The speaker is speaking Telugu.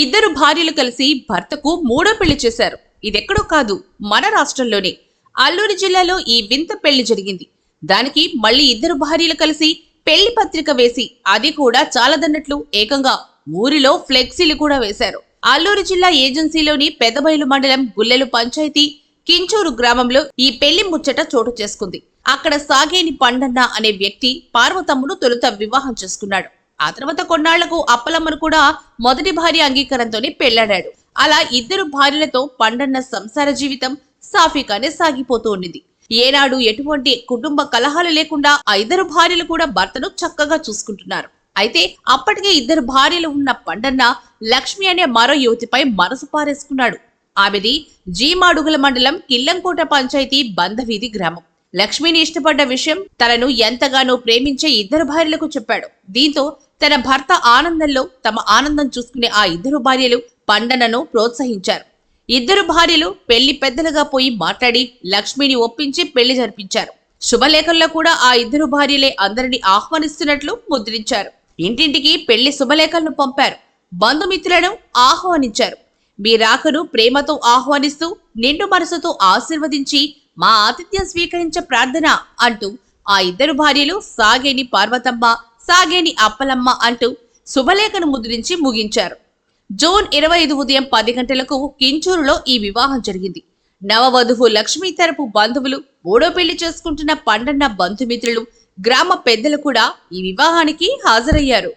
ఇద్దరు భార్యలు కలిసి భర్తకు మూడో పెళ్ళి చేశారు. ఇదెక్కడో కాదు మన రాష్ట్రంలోనే. అల్లూరి జిల్లాలో ఈ వింత పెళ్ళి జరిగింది. దానికి మళ్ళీ ఇద్దరు భార్యలు కలిసి పెళ్ళి పత్రిక వేసి అది కూడా చాలదన్నట్లు ఏకంగా ఊరిలో ఫ్లెక్సీలు కూడా వేశారు. అల్లూరు జిల్లా ఏజెన్సీలోని పెదబయలు మండలం గుల్లెలు పంచాయతీ కించూరు గ్రామంలో ఈ పెళ్ళి ముచ్చట చోటు చేసుకుంది. అక్కడ సాగేని పండన్న అనే వ్యక్తి పార్వతమ్మను తొలుత వివాహం చేసుకున్నాడు. ఆ తర్వాత కొన్నాళ్ళకు అప్పలమ్మను కూడా మొదటి భార్య అంగీకారంతోనే పెళ్ళాడాడు. అలా ఇద్దరు భార్యలతో పండన్న సంసార జీవితం సాఫీగానే సాగిపోతూ ఉండింది ఏనాడు ఎటువంటి కుటుంబ కలహాలు లేకుండా ఆ ఇద్దరు భార్యలు కూడా భర్తను చక్కగా చూసుకుంటున్నారు. అయితే అప్పటికే ఇద్దరు భార్యలు ఉన్న పండన్న లక్ష్మి అనే మరో యువతిపై మనసు పారేసుకున్నాడు. ఆమెది జీమాడుగుల మండలం కిల్లంకోట పంచాయతీ బంధవీధి గ్రామం. లక్ష్మిని ఇష్టపడ్డ విషయం తనను ఎంతగానో ప్రేమించే ఇద్దరు భార్యలకు చెప్పాడు. దీంతో తన భర్త ఆనందంలో తమ ఆనందం చూసుకునే ఆ ఇద్దరు భార్యలు పండనను ప్రోత్సహించారు. ఇద్దరు భార్యలు పెళ్ళి పెద్దలుగా పోయి మాట్లాడి లక్ష్మిని ఒప్పించి పెళ్ళి జరిపించారు. శుభలేఖల్లో కూడా ఆ ఇద్దరు భార్యలే అందరిని ఆహ్వానిస్తున్నట్లు ముద్రించారు. ఇంటింటికి పెళ్ళి శుభలేఖలను పంపారు. బంధుమిత్రులను ఆహ్వానించారు. మీ రాకను ప్రేమతో ఆహ్వానిస్తూ నిండు మనసుతో ఆశీర్వదించి మా ఆతిథ్యం స్వీకరించే ప్రార్థన అంటూ ఆ ఇద్దరు భార్యలు సాగేని పార్వతమ్మ సాగేని అప్పలమ్మ అంటూ శుభలేఖను ముద్రించి ముగించారు. జూన్ ఇరవై ఐదు ఉదయం పది గంటలకు కించూరులో ఈ వివాహం జరిగింది. నవవధువు లక్ష్మీ తరపు బంధువులు మూడో పెళ్ళి చేసుకుంటున్న పండన్న బంధుమిత్రులు గ్రామ పెద్దలు కూడా ఈ వివాహానికి హాజరయ్యారు.